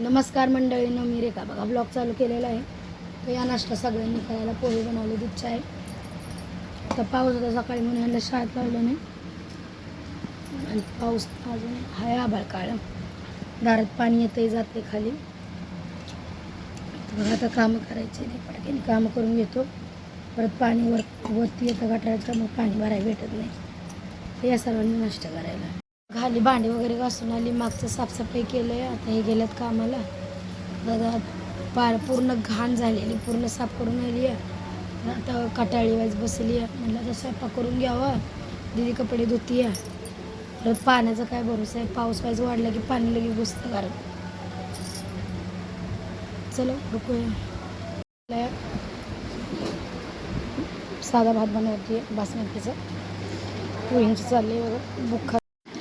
नमस्कार मंडळीनं मी रेखा. बघा ब्लॉग चालू केलेला आहे. तर या नाश्ता सगळ्यांनी करायला पोहे बनवले इच्छा आहे. तर पाऊस होता सकाळी म्हणून यांना शाळेत लावलं नाही. आणि पाऊस अजून हाय आभाळ काळ दारात पाणी येतंय जाते खाली. बघा आता कामं करायचे नाही पडकेने कामं करून घेतो. परत पाणी वर वरती येतं गटाराचं मग पाणी भरायला भेटत नाही. तर या सर्वांनी नाश्ता करायला. खाली भांडी वगैरे घासून आली मागचं साफसफाई केलं आहे आता हे गेल्यात कामाला. दादा पार पूर्ण घाण झालेली पूर्ण साफ करून आली आहे. आता कटाळी वाईज बसली आहे. म्हणलं आता स्वयंपाक करून घ्यावा. दिदी कपडे धुती आहे. परत पाण्याचा काय भरोसा आहे? पाऊस वाईज वाढला की पाणी लगेच घुसतं कारण चलो रुकूया साधा भात बनवते बासमतीचा. पोळींची चालली आहे बघा बुक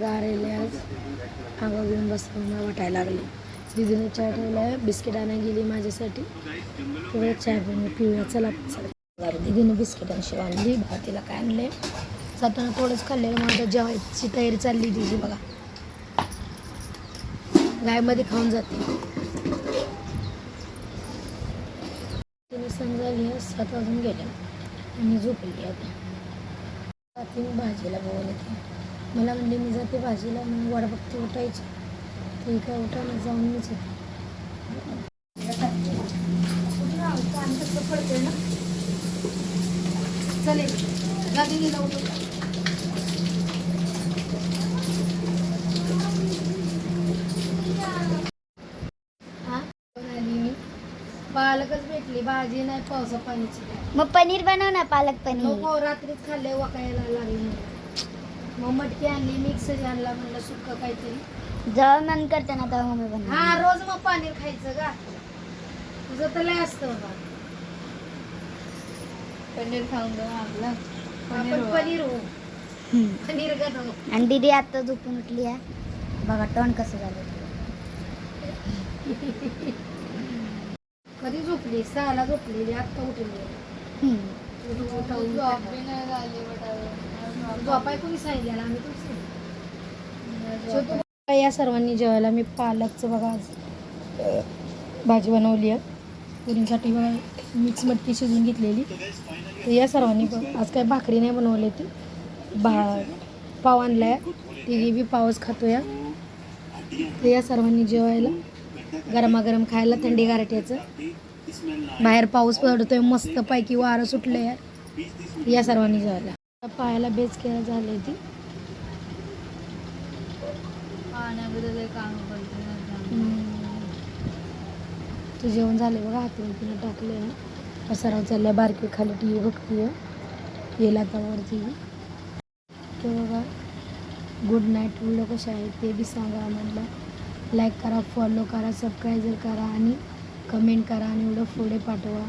गारेले आज अंगा घेऊन बसलं मला वाटायला लागले. दिदीने चाय ठेवला आहे बिस्किट आणायला गेली माझ्यासाठी. तेवढं चाय बनवून पिऊया चला. चला दिदीने बिस्किट अशी आणली भातीला काय आणले? जाताना थोडंच खाल्लेलं मग जेवायची तयारी चालली दिदी बघा. गायमध्ये खाऊन जाते. तिने समजावली सात वाजून गेल्या आणि झोपली आता. मी भाजीला बघून येते मला म्हणले मी जाते भाजीला मग वाट बघते उठायची. ते काय उठा ना जाऊन मीच हा मी पालकच भेटली भाजी नाही पावसा पाण्याची मग पनीर बनव ना पालक पनीर. नको रात्रीच खाल्ले वकायला लागली. मग मटकी आणली मिक्सर आणला म्हणलं सुक्क काहीतरी. जेव्हा मन करते ना तेव्हा मम्मी बनव हा रोज मग पनीर खायचं का तुझं तर लय असतं बाबा. पनीर खाऊन दो आपला. आपण पनीर हो पनीर का आणि दीदी आता झोपून उठली आहे. बघा टोन कसं झालं कधी झोपली? सहाला झोपलेली आत्ता उठली. कोणी सांगितलेलं आम्ही या सर्वांनी जेवायला मी पालकचं बघा आज भाजी बनवली आहे. पुरींसाठी बघा मिक्स मटकी शिजवून घेतलेली. तर या सर्वांनी बघ आज काय भाकरी नाही बनवली ती. भा पाव आणलाय. तिघी बी पावच खातो या तर या सर्वांनी जेवायला. गरमागरम खायला थंडी गारठ्याचं बाहेर पाऊस पडतोय मस्त पैकी वारं सुटलं यार या सर्वांनी जेवायला. पायाला बेच केला झाले ती. पाण्याबद्दल काम करते तू जेवण झाले बघा हातून तिने टाकले पसाराव चालल्या बारकी खाली टी व्ही बघतीय. येईल आता वरती. ते बघा. गुड नाईट व्हिडिओ कसे आहे ते बी सांगा आम्हाला. लाईक करा फॉलो करा सबस्क्राईब करा आणि कमेंट करा आणि व्हिडिओ पुढे पाठवा.